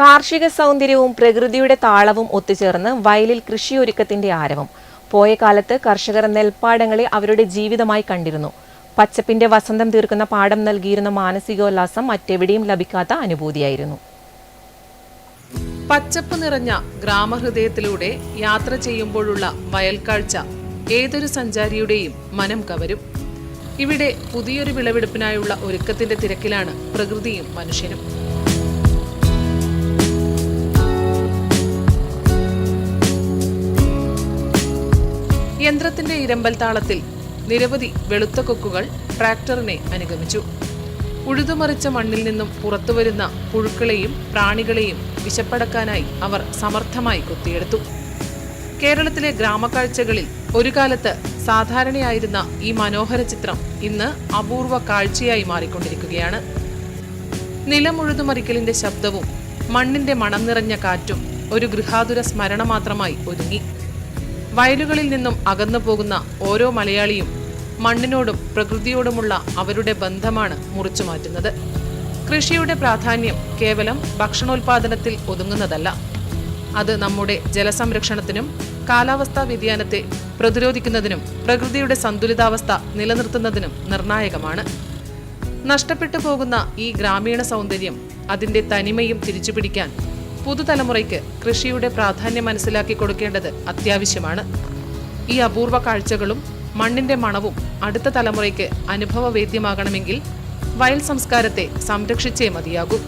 കാർഷിക സൗന്ദര്യവും പ്രകൃതിയുടെ താളവും ഒത്തുചേർന്ന് വയലിൽ കൃഷിയൊരുക്കത്തിന്റെ ആരവം. പോയ കാലത്ത് കർഷകർ നെൽപ്പാടങ്ങളെ അവരുടെ ജീവിതമായി കണ്ടിരുന്നു. പച്ചപ്പിന്റെ വസന്തം തീർക്കുന്ന പാടം നൽകിയിരുന്ന മാനസികോല്ലാസം മറ്റെവിടെയും ലഭിക്കാത്ത അനുഭൂതിയായിരുന്നു. പച്ചപ്പ് നിറഞ്ഞ ഗ്രാമഹൃദയത്തിലൂടെ യാത്ര ചെയ്യുമ്പോഴുള്ള വയൽക്കാഴ്ച ഏതൊരു സഞ്ചാരിയുടെയും മനം കവരും. ഇവിടെ പുതിയൊരു വിളവെടുപ്പിനായുള്ള ഒരുക്കത്തിന്റെ തിരക്കിലാണ് പ്രകൃതിയും മനുഷ്യനും. യന്ത്രത്തിന്റെ ഇരമ്പൽ താളത്തിൽ നിരവധി വെളുത്ത കൊക്കുകൾ ട്രാക്ടറിനെ അനുഗമിച്ചു. ഉഴുതുമറിച്ച മണ്ണിൽ നിന്നും പുറത്തുവരുന്ന പുഴുക്കളെയും പ്രാണികളെയും വിശപ്പടക്കാനായി അവർ സമർത്ഥമായി കൊത്തിയെടുത്തു. കേരളത്തിലെ ഗ്രാമക്കാഴ്ചകളിൽ ഒരു കാലത്ത് സാധാരണയായിരുന്ന ഈ മനോഹര ചിത്രം ഇന്ന് അപൂർവ കാഴ്ചയായി മാറിക്കൊണ്ടിരിക്കുകയാണ്. നിലമുഴുതുമറിക്കലിന്റെ ശബ്ദവും മണ്ണിന്റെ മണം നിറഞ്ഞ കാറ്റും ഒരു ഗൃഹാതുര സ്മരണ മാത്രമായി ഒതുങ്ങി വയലുകളിൽ നിന്നും അകന്നു പോകുന്ന ഓരോ മലയാളിയും മണ്ണിനോടും പ്രകൃതിയോടുമുള്ള അവരുടെ ബന്ധമാണ് മുറിച്ചു മാറ്റുന്നത്. കൃഷിയുടെ പ്രാധാന്യം കേവലം ഭക്ഷണോൽപാദനത്തിൽ ഒതുങ്ങുന്നതല്ല. അത് നമ്മുടെ ജലസംരക്ഷണത്തിനും കാലാവസ്ഥാ വ്യതിയാനത്തെ പ്രതിരോധിക്കുന്നതിനും പ്രകൃതിയുടെ സന്തുലിതാവസ്ഥ നിലനിർത്തുന്നതിനും നിർണായകമാണ്. നഷ്ടപ്പെട്ടു പോകുന്ന ഈ ഗ്രാമീണ സൗന്ദര്യം അതിന്റെ തനിമയും തിരിച്ചുപിടിക്കാൻ പുതുതലമുറയ്ക്ക് കൃഷിയുടെ പ്രാധാന്യം മനസ്സിലാക്കി കൊടുക്കേണ്ടത് അത്യാവശ്യമാണ്. ഈ അപൂർവ കാഴ്ചകളും മണ്ണിന്റെ മണവും അടുത്ത തലമുറയ്ക്ക് അനുഭവവേദ്യമാകണമെങ്കിൽ വയൽ സംസ്കാരത്തെ സംരക്ഷിച്ചേ മതിയാകൂ.